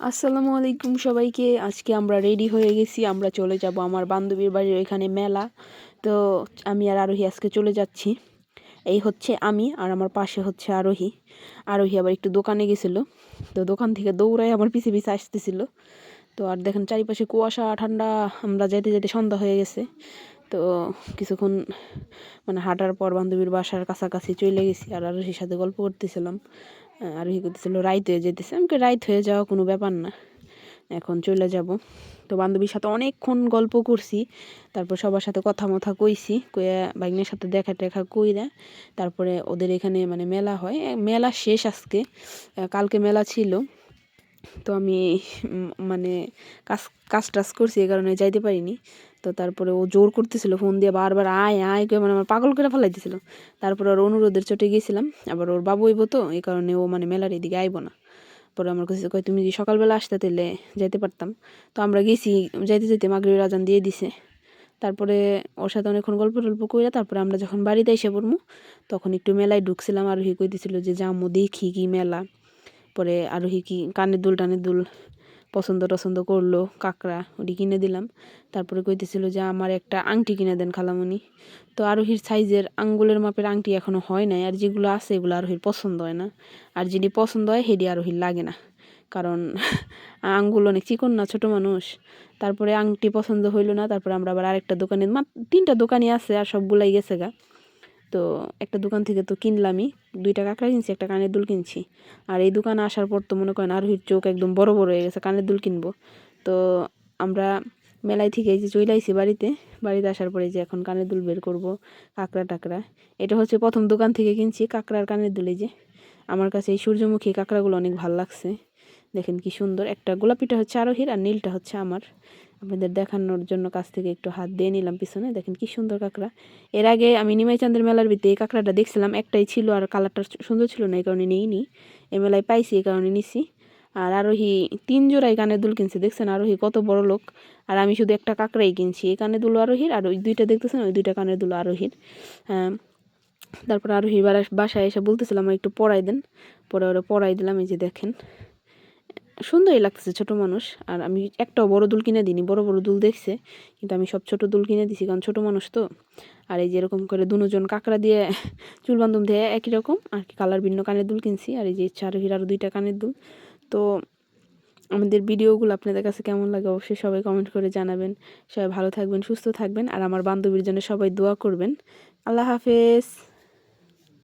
আসসালামু আলাইকুম সবাইকে। আজকে আমরা রেডি হয়ে গেছি। আমরা চলে যাব আমার বান্ধবীর বাড়ির ওইখানে মেলা। তো আমি আর আরোহী আজকে চলে যাচ্ছি। এই হচ্ছে আমি আর আমার পাশে হচ্ছে আরোহী। আরোহী আবার একটু দোকানে গেছিল। তো দোকান থেকে দৌড়ায় আমার পিছে পিছে আসতেছিল। তো আর দেখেন চারিপাশে কুয়াশা, ঠান্ডা, আমরা যেতে যেতে সন্ধ্যা হয়ে গেছে। তো কিছুক্ষণ মানে হাঁটার পর বান্ধবীর বাসার কাছাকাছি চলে গেছি আর আরোহীর সাথে গল্প করতেছিলাম। আরোহী করতেছিল, রাইত হয়ে যেতেছে আমাকে রাইত হয়ে যাওয়া কোনো ব্যাপার না। এখন চলে যাব। তো বান্ধবীর সাথে অনেকক্ষণ গল্প করছি। তারপর সবার সাথে কথা মথা কইছি। কইয়া বাইকনের সাথে দেখা টেখা কইরা তারপরে ওদের এখানে মানে মেলা হয়। মেলা শেষ আজকে। কালকে মেলা ছিল। তো আমি মানে কাজ কাজ টাজ করছি এই কারণে যাইতে পারিনি। তো তারপরে ও জোর করতেছিল ফোন দিয়ে বারবার আয় আয় করে মানে আমার পাগল করে ফেলাইতেছিল তারপরে ওর অনুরোধের চটে গেছিলাম আবার ওর বাবু হইব তো, এই কারণে ও মানে মেলার এদিকে আইব না। পরে আমার কাছে কয়, তুমি যদি সকালবেলা আসতে তাহলে যাইতে পারতাম? তো আমরা গেছি, যাইতে যাইতে মাগরির রাজান দিয়ে দিছে। তারপরে ওর সাথে অনেকক্ষণ গল্প টল্প কইরা তারপরে আমরা যখন বাড়িতে এসে পড়ব তখন একটু মেলায় ঢুকছিলাম আরোহী কইতেছিল যে, যামো দেখি কি মেলা। পরে আরোহী কি কানের দুল টানের দুল পছন্দ টছন্দ করল কাঁকড়া, ওটি কিনে দিলাম। তারপরে কইতেছিল যে, আমার একটা আংটি কিনে দেন খালামুনি। তো আরোহীর সাইজের আঙ্গুলের মাপের আংটি এখনও হয় নাই, আর যেগুলো আছে এগুলো আরোহীর পছন্দ হয় না। আর যেটি পছন্দ হয় সেটি আরোহীর লাগে না। কারণ আঙ্গুল অনেক চিকন না, ছোটো মানুষ। তারপরে আংটি পছন্দ হইল না, তারপরে আমরা আবার আরেকটা দোকানে তিনটা দোকানই আছে আর সবগুলাই গেছে গা। তো একটা দোকান থেকে তো কিনলামই। দুইটা কাঁকড়া কিনছি, একটা কানের দুল কিনছি। আর এই দোকানে আসার পর তো মনে করেন আরোহীর চোখ একদম বড় বড় হয়ে গেছে, কানের দুল কিনবো। তো আমরা মেলায় থেকে এই যে চলে আইছি বাড়িতে বাড়িতে আসার পরে যে এখন কানের দুল বের করব, কাঁকড়া টাকড়া। এটা হচ্ছে প্রথম দোকান থেকে কিনছি কাঁকড়ার কানের দুলে যে। আমার কাছে এই সূর্যমুখী কাঁকড়াগুলো অনেক ভালো লাগছে। দেখেন কি সুন্দর, একটা গোলাপিটা হচ্ছে আরোহীর আর নীলটা হচ্ছে আমার। আপনাদের দেখানোর জন্য কাছ থেকে একটু হাত দিয়ে নিলাম পিছনে। দেখেন কি সুন্দর কাঁকড়া। এর আগে আমি নিমাইচান্দের মেলার ভিতরে এই কাঁকড়াটা দেখছিলাম। একটাই ছিল আর কালারটা সুন্দর ছিল না, এই কারণে নিইনি। এই মেলায় পাইছি, এই কারণে নিছি। আর আরোহী তিন জোড়াই কানে দুল কিনছে, দেখছেন? আরোহী কত বড় লোক। আর আমি শুধু একটা কাঁকড়াই কিনছি, এই কানে দুল আরোহীর। আর ওই দুইটা দেখতেছেন? ওই দুইটা কানে দুল আরোহীর তারপর আরোহী বাসায় এসে বলতেছিলাম একটু পড়াই দেন। পরে ওরা পড়াই দিলাম, এই যে দেখেন। সুন্দরই লাগতেছে ছোট মানুষ। আর আমি একটাও বড় দুল কিনে দিইনি, বড় বড় দুল দেখছে। কিন্তু আমি সব ছোট দুল কিনে দিছি, কারণ ছোট মানুষ তো। আর এই যেরকম করে দুজন কাঁকড়া দিয়ে চুল বান্ধব দিয়ে একই রকম, আর কি কালার ভিন্ন কানের দুল কিনছি, আর এই যে চারোহির আরও দুইটা কানের দুল। তো আমাদের ভিডিওগুলো আপনাদের কাছে কেমন লাগে অবশ্যই সবাই কমেন্ট করে জানাবেন। সবাই ভালো থাকবেন, সুস্থ থাকবেন, আর আমার বান্ধবীর জন্য সবাই দোয়া করবেন। আল্লাহ হাফেজ।